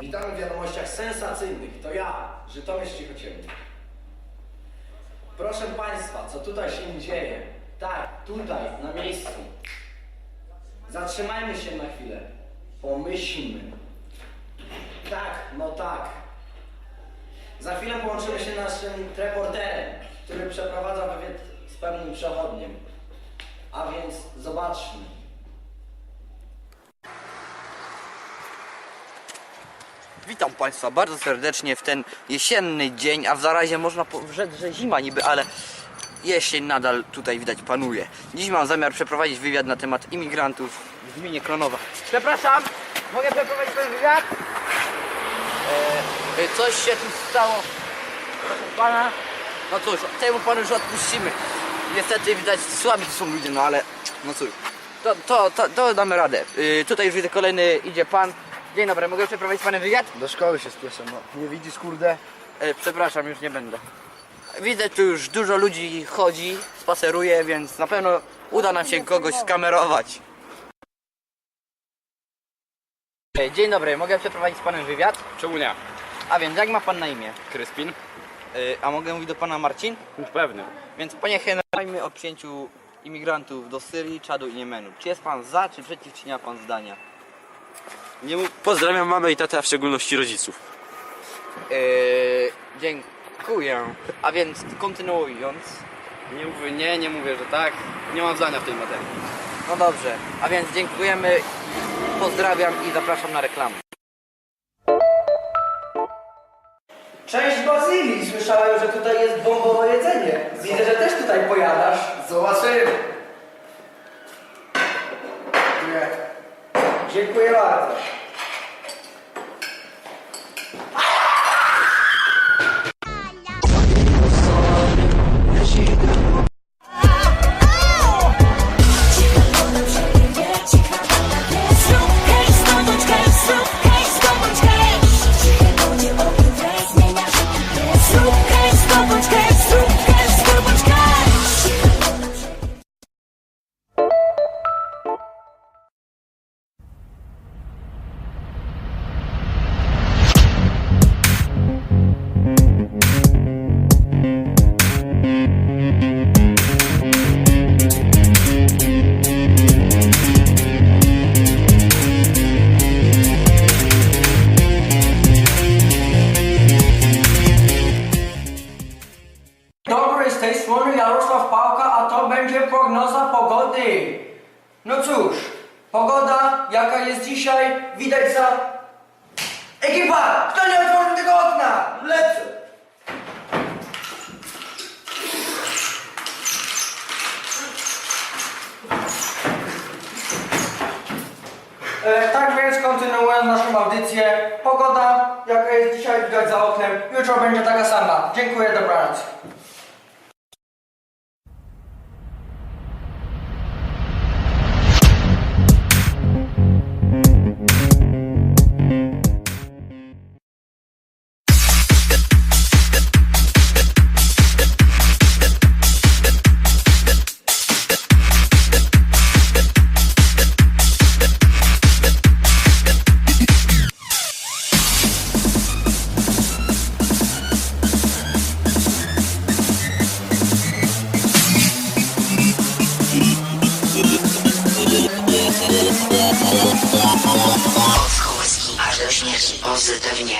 Witamy, w wiadomościach sensacyjnych. To ja, Żytomierz Cichociemny. Proszę Państwa, co tutaj się dzieje? Tak, tutaj, na miejscu. Zatrzymajmy się na chwilę. Pomyślmy. Tak, no tak. Za chwilę połączymy się naszym reporterem, który przeprowadza wywiad z pewnym przechodniem. A więc zobaczmy. Witam Państwa bardzo serdecznie w ten jesienny dzień, a w zarazie można rzec, że zima niby, ale jesień nadal tutaj widać panuje. Dziś mam zamiar przeprowadzić wywiad na temat imigrantów w gminie Klonowa. Przepraszam, mogę przeprowadzić ten wywiad? E, e, coś się tu stało, proszę Pana. No cóż, temu Panu już odpuścimy. Niestety widać słabi to są ludzie, no ale no cóż. To, to, to, to damy radę. Y, tutaj już widzę kolejny idzie Pan. Dzień dobry, mogę przeprowadzić Panem wywiad? Do szkoły się spieszę, no. Nie widzisz, kurde? E, przepraszam, już nie będę. Widzę, tu już dużo ludzi chodzi, spaceruje, więc na pewno uda nam się kogoś skamerować. E, Dzień dobry, mogę przeprowadzić z panem wywiad? Czemu nie? A więc, jak ma pan na imię? Kryspin? E, A mogę mówić do pana Marcin? Pewny. Więc panie Henry, o przyjęciu imigrantów do Syrii, Czadu i Jemenu. Czy jest pan za, czy przeciw, czy nie ma pan zdania? Nie mów... Pozdrawiam mamę i tatę, a w szczególności rodziców. E, dziękuję. A więc kontynuując, Nie mówię nie, nie mówię, że tak. Nie mam zdania w tej materii. No dobrze, a więc dziękujemy, pozdrawiam i zapraszam na reklamę. Cześć Bazylii, słyszałem, że tutaj jest bombowe jedzenie. Widzę, że też tutaj pojadasz. Zobaczymy. Nie. Dziękuję bardzo. Tej strony Jarosław Pałka, a to będzie prognoza pogody. No cóż, pogoda jaka jest dzisiaj, widać za... Ekipa! Kto nie otworzył tego okna? Lecę! E, tak więc kontynuując naszą audycję, pogoda jaka jest dzisiaj widać za oknem, jutro będzie taka sama. Dziękuję, dobranoc. Śmierci pozytywnie.